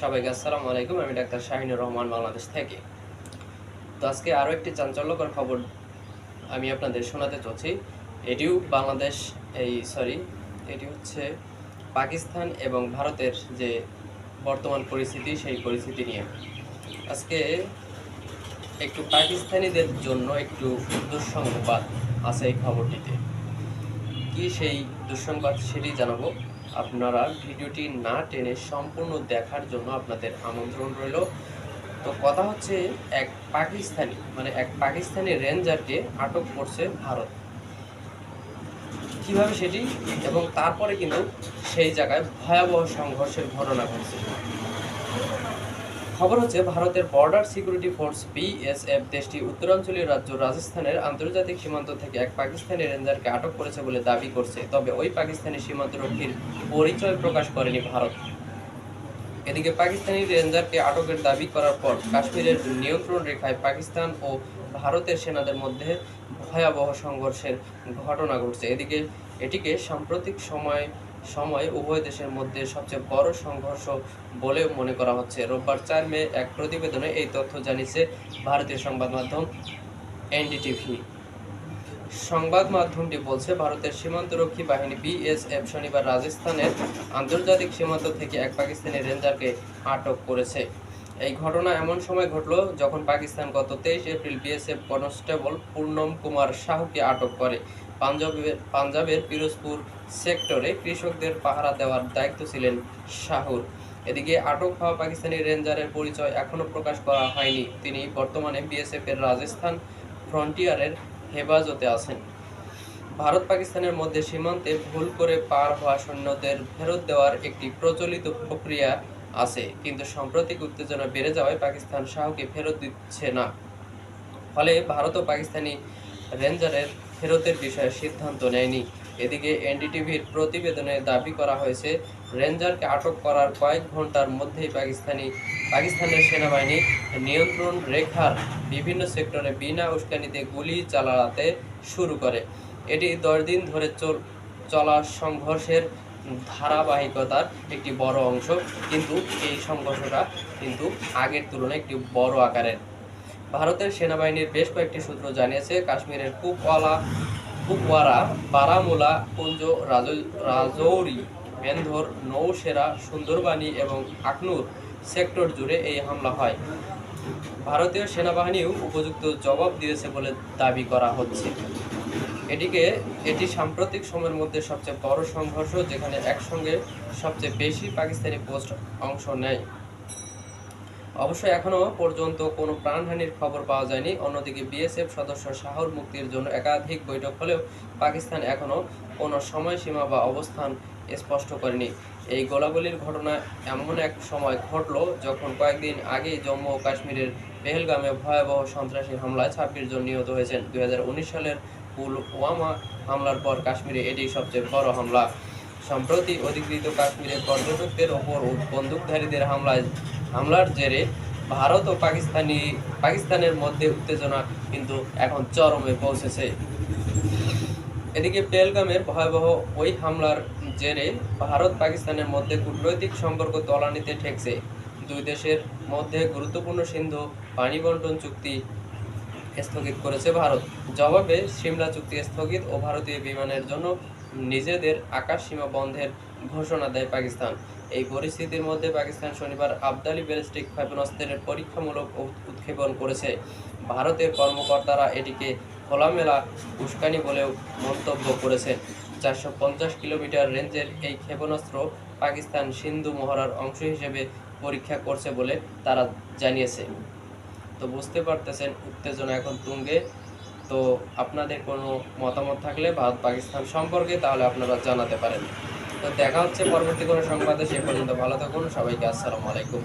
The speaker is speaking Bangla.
সবাইকে আসসালামু আলাইকুম, আমি ডাক্তার শাহিনুর রহমান বাংলাদেশ থেকে। তো আজকে আরও একটি চাঞ্চল্যকর খবর আমি আপনাদের শোনাতে চলছি। এটিও বাংলাদেশ, এই সরি এটি হচ্ছে পাকিস্তান এবং ভারতের যে বর্তমান পরিস্থিতি, সেই পরিস্থিতি নিয়ে। আজকে একটু পাকিস্তানিদের জন্য একটু দুঃসংবাদ আছে এই খবরটিতে। কি সেই দুঃসংবাদ সেটি জানাব? আপনারা ভিডিওটি না টেনে সম্পূর্ণ দেখার জন্য আপনাদের আমন্ত্রণ রইল। তো কথা হচ্ছে, এক পাকিস্তানি মানে এক পাকিস্তানি রেঞ্জারকে আটক করছে ভারত। কীভাবে সেটি? এবং তারপরে কিন্তু সেই জায়গায় ভয়াবহ সংঘর্ষের ঘটনা ঘটছে। খবর হচ্ছে, ভারতের বর্ডার সিকিউরিটি ফোর্স বিএসএফ দেশটি উত্তরাঞ্চলীয় রাজ্য রাজস্থানের আন্তর্জাতিক সীমান্ত থেকে এক পাকিস্তানি রেঞ্জারকে আটক করেছে বলে দাবি করছে। তবে ওই পাকিস্তানি সীমান্তরক্ষীর পরিচয় প্রকাশ করেনি ভারত। এদিকে পাকিস্তানি রেঞ্জারকে আটকের দাবি করার পর কাশ্মীরের নিয়ন্ত্রণ রেখায় পাকিস্তান ও ভারতের সেনাদের মধ্যে ভয়াবহ সংঘর্ষের ঘটনা ঘটছে। এদিকে এটিকে সাম্প্রতিক সময় সময় উভয় দেশের মধ্যে সবচেয়ে বড় সংঘর্ষ বলে মনে করা হচ্ছে। রোববার চার মে এক প্রতিবেদনে এই তথ্য জানিয়েছে ভারতীয় সংবাদ মাধ্যম এনডিটিভি। সংবাদ মাধ্যমটি বলছে, ভারতের সীমান্তরক্ষী বাহিনী বিএসএফ শনিবার রাজস্থানের আন্তর্জাতিক সীমান্ত থেকে এক পাকিস্তানি রেঞ্জারকে আটক করেছে। এই ঘটনা এমন সময় ঘটলো যখন পাকিস্তান গত তেইশ April BSF constable Purnam Kumar শাহকে আটক করে। পাঞ্জাবের পাঞ্জাবের পিরোজপুর সেক্টরে কৃষকদের পাহারা দেওয়ার দায়িত্ব ছিলেন শাহুর। এদিকে আটক হওয়া পাকিস্তানি রেঞ্জারের পরিচয় এখনও প্রকাশ করা হয়নি। তিনি বর্তমানে বিএসএফ এর রাজস্থান ফ্রন্টিয়ারের হেফাজতে আছেন। ভারত পাকিস্তানের মধ্যে সীমান্তে ভুল করে পার হওয়া সৈন্যদের ফেরত দেওয়ার একটি প্রচলিত প্রক্রিয়া আছে, কিন্তু সাম্প্রতিক উত্তেজনা বেড়ে যাওয়ায় পাকিস্তান শাহকে ফেরত দিচ্ছে না। ফলে ভারত ও পাকিস্তানি রেঞ্জারের ফেরতের বিষয়ে সিদ্ধান্ত নেয়নি। এদিকে এনডিটিভির প্রতিবেদনে দাবি করা হয়েছে, রেঞ্জারকে আটক করার কয়েক ঘণ্টার মধ্যেই পাকিস্তানি, পাকিস্তানের সেনাবাহিনী নিয়ন্ত্রণ রেখার বিভিন্ন সেক্টরে বিনা উস্কানিতে গুলি চালাতে শুরু করে। এটি দশ দিন ধরে চল, চলা সংঘর্ষের ধারাবাহিকতার একটি বড় অংশ, কিন্তু এই সংঘর্ষটা কিন্তু আগের তুলনায় একটি বড় আকারের। ভারতের সেনাবাহিনীর বেশ কয়েকটি সূত্র জানিয়েছে, কাশ্মীরের কুপওয়ালা, কুপওয়ারা, বারামুলা, কুঞ্জ, রাজ- রাজৌরি মেন্ধর নৌসেরা, সুন্দরবানি এবং আখনুর সেক্টর জুড়ে এই হামলা হয়। ভারতীয় সেনাবাহিনীও উপযুক্ত জবাব দিয়েছে বলে দাবি করা হচ্ছে। এটিকে, এটি সাম্প্রতিক সময়ের মধ্যে সবচেয়ে বড় সংঘর্ষ, যেখানে একসঙ্গে সবচেয়ে বেশি পাকিস্তানি পোস্ট অংশ নেয়। অবশ্য এখনও পর্যন্ত কোনো প্রাণহানির খবর পাওয়া যায়নি। অন্যদিকে বিএসএফ সদস্য শাহর মুক্তির জন্য একাধিক বৈঠক হলেও পাকিস্তান এখনও কোনো সময়সীমা বা অবস্থান স্পষ্ট করেনি। এই গোলাগুলির ঘটনা এমন এক সময় ঘটল যখন কয়েকদিন আগে জম্মু ও কাশ্মীরের পেহেলগামে ভয়াবহ সন্ত্রাসী হামলায় ছাব্বিশ জন নিহত হয়েছেন। দুই হাজার উনিশ সালের পুলওয়ামা হামলার পর কাশ্মীরে এটি সবচেয়ে বড় হামলা। সম্প্রতি অধিকৃত কাশ্মীরের পর্যটকদের ওপর বন্দুকধারীদের হামলায় হামলার জেরে ভারত ও পাকিস্তানি, পাকিস্তানের মধ্যে উত্তেজনা কিন্তু এখন চরমে পৌঁছেছে। এদিকে পেলগামের ভয়াবহ ওই হামলার জেরে ভারত পাকিস্তানের মধ্যে কূটনৈতিক সম্পর্ক তলানিতে ঠেকছে। দুই দেশের মধ্যে গুরুত্বপূর্ণ সিন্ধু পানি বন্টন চুক্তি স্থগিত করেছে ভারত। জবাবে সিমলা চুক্তি স্থগিত ও ভারতীয় বিমানের জন্য নিজেদের আকাশ সীমা বন্ধের ঘোষণা দেয় পাকিস্তান। এই পরিস্থিতির মধ্যে পাকিস্তান শনিবার আবদালি ব্যালিস্টিক ক্ষেপণাস্ত্রের পরীক্ষামূলক উৎক্ষেপণ করেছে। ভারতের কর্মকর্তারা এটিকে খোলামেলা উস্কানি বলেও মন্তব্য করেছে। চারশো কিলোমিটার রেঞ্জের এই ক্ষেপণাস্ত্র পাকিস্তান সিন্ধু মহড়ার অংশ হিসেবে পরীক্ষা করছে বলে তারা জানিয়েছে। তো বুঝতে পারতেছেন, উত্তেজনা এখন তুঙ্গে। তো আপনাদের কোনো মতামত থাকলে ভারত পাকিস্তান সম্পর্কে তাহলে আপনারা জানাতে পারেন। তো দেখা হচ্ছে পরবর্তী কোনো সংবাদে সে পর্যন্ত ভালো থাকুন। সবাইকে আসসালামু আলাইকুম।